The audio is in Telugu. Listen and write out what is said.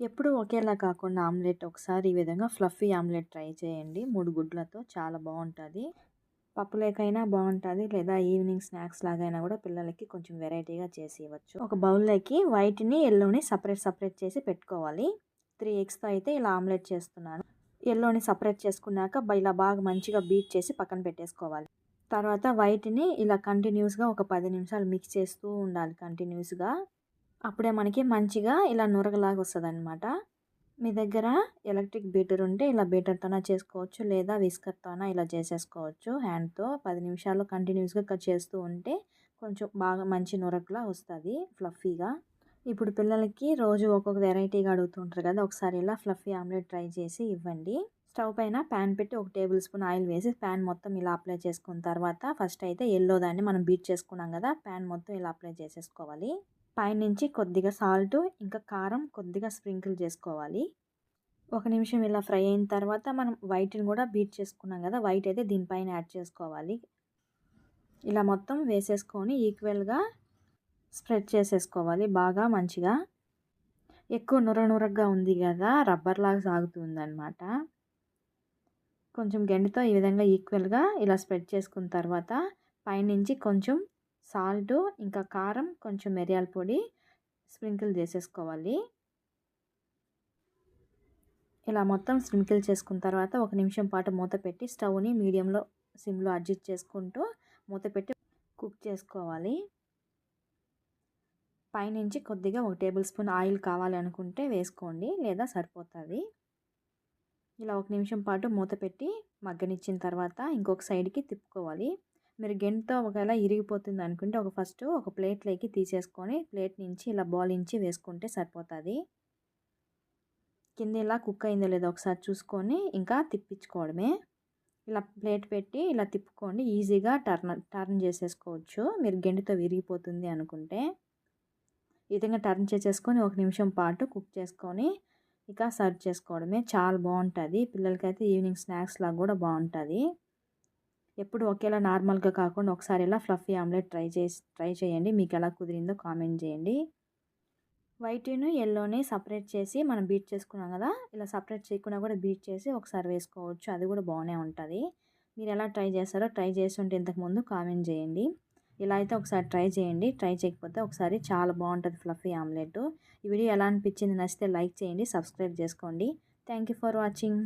ఎప్పుడు ఒకేలా కాకుండా ఆమ్లెట్ ఒకసారి ఈ విధంగా ఫ్లఫీ ఆమ్లెట్ ట్రై చేయండి. మూడు గుడ్లతో చాలా బాగుంటుంది. పప్పు లేకైనా బాగుంటుంది. లేదా ఈవినింగ్ స్నాక్స్ లాగైనా కూడా పిల్లలకి కొంచెం వెరైటీగా చేసి ఇవ్వచ్చు. ఒక బౌల్లోకి వైట్ని ఎల్లోని సపరేట్ సపరేట్ చేసి పెట్టుకోవాలి. త్రీ ఎగ్స్తో అయితే ఇలా ఆమ్లెట్ చేస్తున్నాను. ఎల్లోని సపరేట్ చేసుకున్నాక ఇలా బాగా మంచిగా బీట్ చేసి పక్కన పెట్టేసుకోవాలి. తర్వాత వైట్ని ఇలా కంటిన్యూస్గా ఒక పది నిమిషాలు మిక్స్ చేస్తూ ఉండాలి కంటిన్యూస్గా అప్పుడే మనకి మంచిగా ఇలా నురగలాగా వస్తుంది అనమాట మీ దగ్గర ఎలక్ట్రిక్ బీటర్ ఉంటే ఇలా బీటర్తోనే చేసుకోవచ్చు లేదా విస్కర్తోన ఇలా చేసేసుకోవచ్చు. హ్యాండ్తో పది నిమిషాలు కంటిన్యూస్గా చేస్తూ ఉంటే కొంచెం బాగా మంచి నురగలా వస్తుంది ఫ్లఫీగా. ఇప్పుడు పిల్లలకి రోజు ఒక్కొక్క వెరైటీగా అడుగుతుంటారు కదా ఒకసారి ఇలా ఫ్లఫీ ఆమ్లెట్ ట్రై చేసి ఇవ్వండి. స్టవ్ పైన ప్యాన్ పెట్టి ఒక టేబుల్ స్పూన్ ఆయిల్ వేసి ప్యాన్ మొత్తం ఇలా అప్లై చేసుకున్న తర్వాత ఫస్ట్ అయితే ఎల్లో దాన్ని మనం బీట్ చేసుకున్నాం కదా ప్యాన్ మొత్తం ఇలా అప్లై చేసేసుకోవాలి. పైనుంచి కొద్దిగా సాల్ట్ ఇంకా కారం కొద్దిగా స్ప్రింకిల్ చేసుకోవాలి. ఒక నిమిషం ఇలా ఫ్రై అయిన తర్వాత మనం వైట్ని కూడా బీట్ చేసుకున్నాం కదా వైట్ అయితే దీనిపైన యాడ్ చేసుకోవాలి. ఇలా మొత్తం వేసేసుకొని ఈక్వల్గా స్ప్రెడ్ చేసేసుకోవాలి బాగా మంచిగా. ఎక్కువ నుర నురగ్గా ఉంది కదా రబ్బర్ లాగా సాగుతుంది అనమాట కొంచెం గండితో ఈ విధంగా ఈక్వల్గా ఇలా స్ప్రెడ్ చేసుకున్న తర్వాత పైనుంచి కొంచెం సాల్ట్ ఇంకా కారం కొంచెం మిరియాల పొడి స్ప్రింకిల్ చేసేసుకోవాలి. ఇలా మొత్తం స్ప్రింకిల్ చేసుకున్న తర్వాత ఒక నిమిషం పాటు మూత పెట్టి స్టవ్ని మీడియంలో సిమ్లో అడ్జస్ట్ చేసుకుంటూ మూత పెట్టి కుక్ చేసుకోవాలి. పైనుంచి కొద్దిగా ఒక టేబుల్ స్పూన్ ఆయిల్ కావాలి అనుకుంటే వేసుకోండి లేదా సరిపోతుంది. ఇలా ఒక నిమిషం పాటు మూత పెట్టి మగ్గనిచ్చిన తర్వాత ఇంకొక సైడ్కి తిప్పుకోవాలి. మీరు గెంటుతో ఒకవేళ ఇరిగిపోతుంది అనుకుంటే ఒక ఫస్ట్ ఒక ప్లేట్లోకి తీసేసుకొని ప్లేట్ నుంచి ఇలా బాల్ ఇంచి వేసుకుంటే సరిపోతుంది. కింద ఇలా కుక్ అయిందో లేదో ఒకసారి చూసుకొని ఇంకా తిప్పించుకోవడమే. ఇలా ప్లేట్ పెట్టి ఇలా తిప్పుకోండి. ఈజీగా టర్న్ టర్న్ చేసేసుకోవచ్చు. మీరు గెండితో విరిగిపోతుంది అనుకుంటే. ఈ విధంగా టర్న్ చేసేసుకొని ఒక నిమిషం పాటు కుక్ చేసుకొని ఇక సర్వ్ చేసుకోవడమే. చాలా బాగుంటుంది. పిల్లలకైతే ఈవినింగ్ స్నాక్స్ లాగా కూడా బాగుంటుంది. ఎప్పుడు ఒకేలా నార్మల్గా కాకుండా ఒకసారి ఇలా ఫ్లఫీ ఆమ్లెట్ ట్రై చేసి ట్రై చేయండి. మీకు ఎలా కుదిరిందో కామెంట్ చేయండి. వైట్ను ఎల్లోని సపరేట్ చేసి మనం బీట్ చేసుకున్నాం కదా! ఇలా సపరేట్ చేయకుండా కూడా బీట్ చేసి ఒకసారి వేసుకోవచ్చు. అది కూడా బాగానే ఉంటుంది. మీరు ఎలా ట్రై చేస్తారో ట్రై చేస్తుంటే ఇంతకుముందు కామెంట్ చేయండి. ఇలా అయితే ఒకసారి ట్రై చేయండి. ట్రై చేయకపోతే ఒకసారి చాలా బాగుంటుంది ఫ్లఫీ ఆమ్లెట్. ఈ వీడియో ఎలా అనిపించింది నచ్చితే లైక్ చేయండి సబ్స్క్రైబ్ చేసుకోండి. Thank for watching.